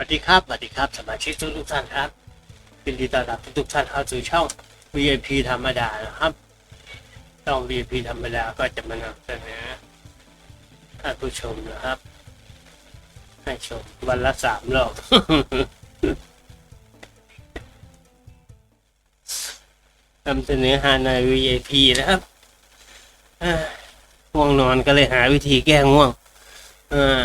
สวัสดีครับสวัสดีครับสมาชิกทุกทุกท่านครับยินดีต้อนรับทุกๆท่านเข้าสู่ช่อง VIP ธรรมดานะครับช่อง VIP ธรรมดาก็จะมานำเสนอท่านผู้ชมนะครับ ให้ชมวันละสามรอบนำเสนอฮานอย VIP นะครับอ่าง่วงนอนก็เลยหาวิธีแก้ง่วง อ่า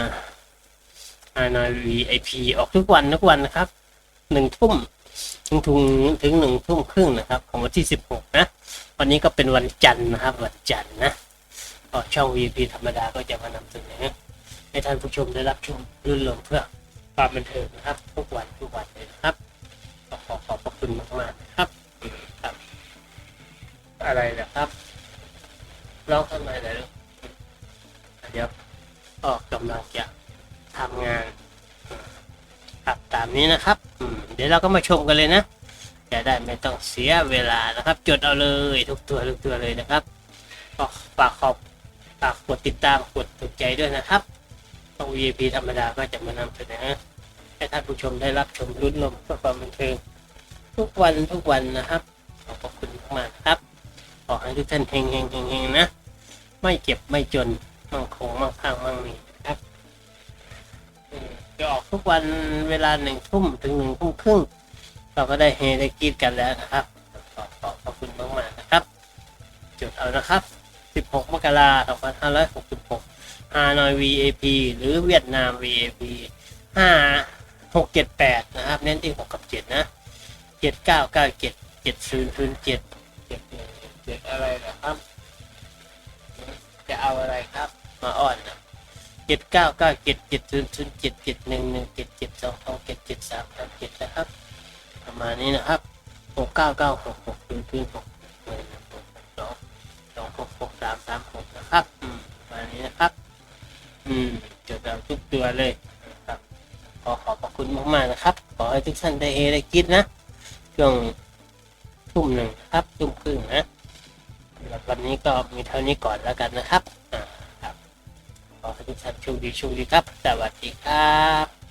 ฮานอย VIP ออกทุกวันทุกวันนะครับหนึ่งทุ่มถึงทุงถึงหนึ่งทุ่มครึ่งนะครับ ของวันที่สิบหกนะ วันนี้ก็เป็นวันจันทร์นะครับ วันจันทร์นะก็ช่อง VIP ธรรมดาก็จะมานำเสนอให้ท่านผู้ชมได้รับชมรื่นรมเพื่อความบันเทิงนะครับ ทุกวันทุกวันเลยนะครับขอขอบพระคุณมากๆนะครับอืมครับ อะไรนะครับร้องทำไมล่ะลูกเดี๋ยวออกกำลังจะ ทำงานครับตามนี้นะครับเดี๋ยวเราก็มาชมกันเลยนะจะได้ไม่ต้องเสียเวลานะครับ จดเอาเลยทุกตัวทุกตัวเลยนะครับก็ฝากขอบฝากกดติดตามกดถูกใจด้วยนะครับต้อง VIP ธรรมดาก็จะมานำเสนอให้ท่านผู้ชมได้รับชมรุ่นลมเพื่อความบันเทิงทุกวันทุกวันนะครับ ขอบคุณมากครับขอให้ทุกท่านเฮงเฮงเฮงเฮงนะ ไม่เจ็บไม่จนมั่งคงมั่งคั่งมั่งมี จะออกทุกวันเวลาหนึ่งทุ่มถึงหนึ่งทุ่มครึ่งเราก็ได้เฮได้กรีดกันแล้วนะครับขอขอบขอบคุณมากๆนะครับจดเอานะครับ 16 มกราคม2566ฮานอย VAP หรือเวียดนาม VAP 5 6 7 8 นะครับ เน้นที่ 6 กับ 7 นะ 7 9 9 7 7 0 0 7 7อะไรนะครับ จะเอาอะไรครับ มาอ่อนนะ จ็ดเก้าเก้าเจ็ดเจ็ดศูนย์ศูนย์เจ็ดเจ็ดหนึ่งหนึ่งเจ็ดเจ็ดสองสองเจ็ดเจ็ดสามสามเจ็ดนะครับ ประมาณนี้นะครับหกเก้าเก้าหกหกศูนย์ศูนย์หกหนึ่งหนึ่งหกสองสองหกหกสามสามหกนะครับอืมประมาณนี้นะครับ อืมจดเอาทุกตัวเลยนะครับขอขอบพระคุณมากๆนะครับ ขอให้ทุกท่านได้เฮได้คิดนะช่วงทุ่มหนึ่งนะครับทุ่มครึ่งนะสำหรับวันนี้ก็มีเท่านี้ก่อนแล้วกันนะครับ ขอให้ทุกท่านโชคดีโชคดีครับ สวัสดีครับ